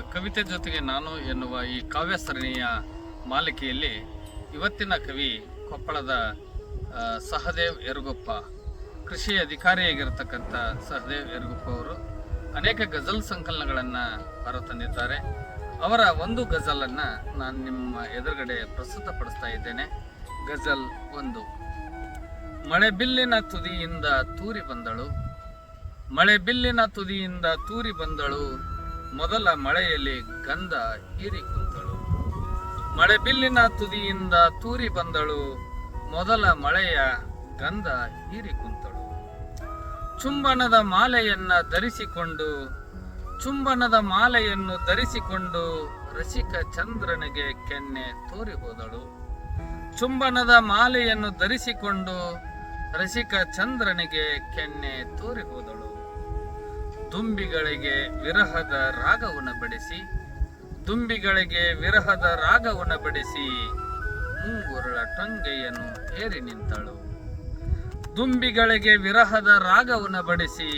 ಜೊತೆ ಜೊತೆಗೆ ನಾನು ಎನ್ನುವ ಈ ಕಾವ್ಯ ಸರಣಿಯ ಮಾಲಿಕೆಯಲ್ಲಿ ಇವತ್ತಿನ ಕವಿ ಕೊಪ್ಪಳದ ಸಹದೇವ್ ಎರಗುಪ್ಪ. ಕೃಷಿ ಅಧಿಕಾರಿಯಾಗಿರ್ತಕ್ಕಂಥ ಸಹದೇವ್ ಎರಗುಪ್ಪ ಅವರು ಅನೇಕ ಗಜಲ್ ಸಂಕಲನಗಳನ್ನು ಹೊರತಂದಿದ್ದಾರೆ. ಅವರ ಒಂದು ಗಜಲನ್ನು ನಾನು ನಿಮ್ಮ ಎದುರುಗಡೆ ಪ್ರಸ್ತುತಪಡಿಸ್ತಾ ಇದ್ದೇನೆ. ಗಜಲ್ ಒಂದು. ಮಳೆ ಬಿಲ್ಲಿನ ತುದಿಯಿಂದ ತೂರಿ ಬಂದಳು. ಮಳೆ ಬಿಲ್ಲಿನ ತುದಿಯಿಂದ ತೂರಿ ಬಂದಳು. ಮೊದಲ ಮಳೆಯಲ್ಲಿ ಗಂಧ ಹೀರಿ ಕುಂತಳು ಮಳೆ ಬಿಲ್ಲಿನ ತುದಿಯಿಂದ ತೂರಿ ಬಂದಳು. ಮೊದಲ ಮಳೆಯ ಗಂಧ ಹೀರಿ ಕುಂತಳು ಚುಂಬನದ ಮಾಲೆಯನ್ನ ಧರಿಸಿಕೊಂಡು, ಚುಂಬನದ ಮಾಲೆಯನ್ನು ಧರಿಸಿಕೊಂಡು ರಸಿಕ ಚಂದ್ರನಿಗೆ ಕೆನ್ನೆ ತೋರಿ ಹೋದಳು. ಚುಂಬನದ ಮಾಲೆಯನ್ನು ಧರಿಸಿಕೊಂಡು ರಸಿಕ ಚಂದ್ರನಿಗೆ ಕೆನ್ನೆ ತೋರಿ ಹೋದಳು. ದುಂಬಿಗಳಿಗೆ ವಿರಹದ ರಾಗವನ್ನು ಬಡಿಸಿ, ದುಂಬಿಗಳಿಗೆ ವಿರಹದ ರಾಗವನ್ನು ಬಡಿಸಿ ಮುಂಗುರುಳ ಟೊಂಗೆಯನ್ನು ಏರಿ ನಿಂತಳು. ದುಂಬಿಗಳಿಗೆ ವಿರಹದ ರಾಗವನ್ನು ಬಡಿಸಿ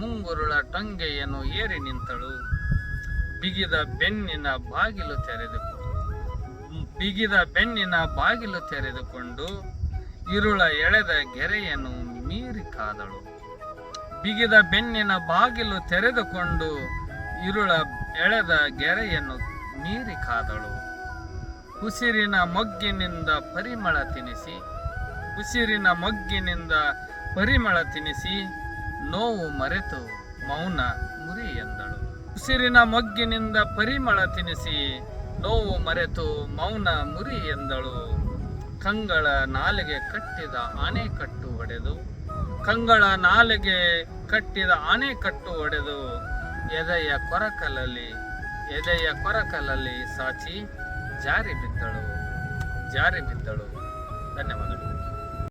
ಮುಂಗುರುಳ ಟೊಂಗೆಯನ್ನು ಏರಿ ನಿಂತಳು. ಬಿಗಿದ ಬೆನ್ನಿನ ಬಾಗಿಲು ತೆರೆದುಕೊಂಡು, ಬಿಗಿದ ಬೆನ್ನಿನ ಬಾಗಿಲು ತೆರೆದುಕೊಂಡು, ಇರುಳ ಎಳೆದ ಗೆರೆಯನ್ನು ಮೀರಿ ಕಾದಳು. ಬಿಗಿದ ಬೆನ್ನಿನ ಬಾಗಿಲು ತೆರೆದುಕೊಂಡು ಇರುಳ ಎಳೆದ ಗೆರೆಯನ್ನು ಮೀರಿ ಕಾದಳು. ಉಸಿರಿನ ಮೊಗ್ಗಿನಿಂದ ಪರಿಮಳ ತಿನಿಸಿ, ಉಸಿರಿನ ಮೊಗ್ಗಿನಿಂದ ಪರಿಮಳ ತಿನಿಸಿ ನೋವು ಮರೆತು ಮೌನ ಮುರಿ ಎಂದಳು. ಉಸಿರಿನ ಮೊಗ್ಗಿನಿಂದ ಪರಿಮಳ ತಿನಿಸಿ ನೋವು ಮರೆತು ಮೌನ ಮುರಿ ಎಂದಳು. ಕಂಗಳ ನಾಲಿಗೆ ಕಟ್ಟಿದ ಆನೆಕಟ್ಟು ಒಡೆದು ಕಂಗಳ ನಾಲೆಗೆ ಕಟ್ಟಿದ ಆನೆಕಟ್ಟು ಒಡೆದು ಎದೆಯ ಕೊರಕಲಲ್ಲಿ ಎದೆಯ ಕೊರಕಲಲ್ಲಿ ಸಾಚಿ ಜಾರಿ ಬಿದ್ದಳು ಜಾರಿ ಬಿದ್ದಳು. ಧನ್ಯವಾದಗಳು.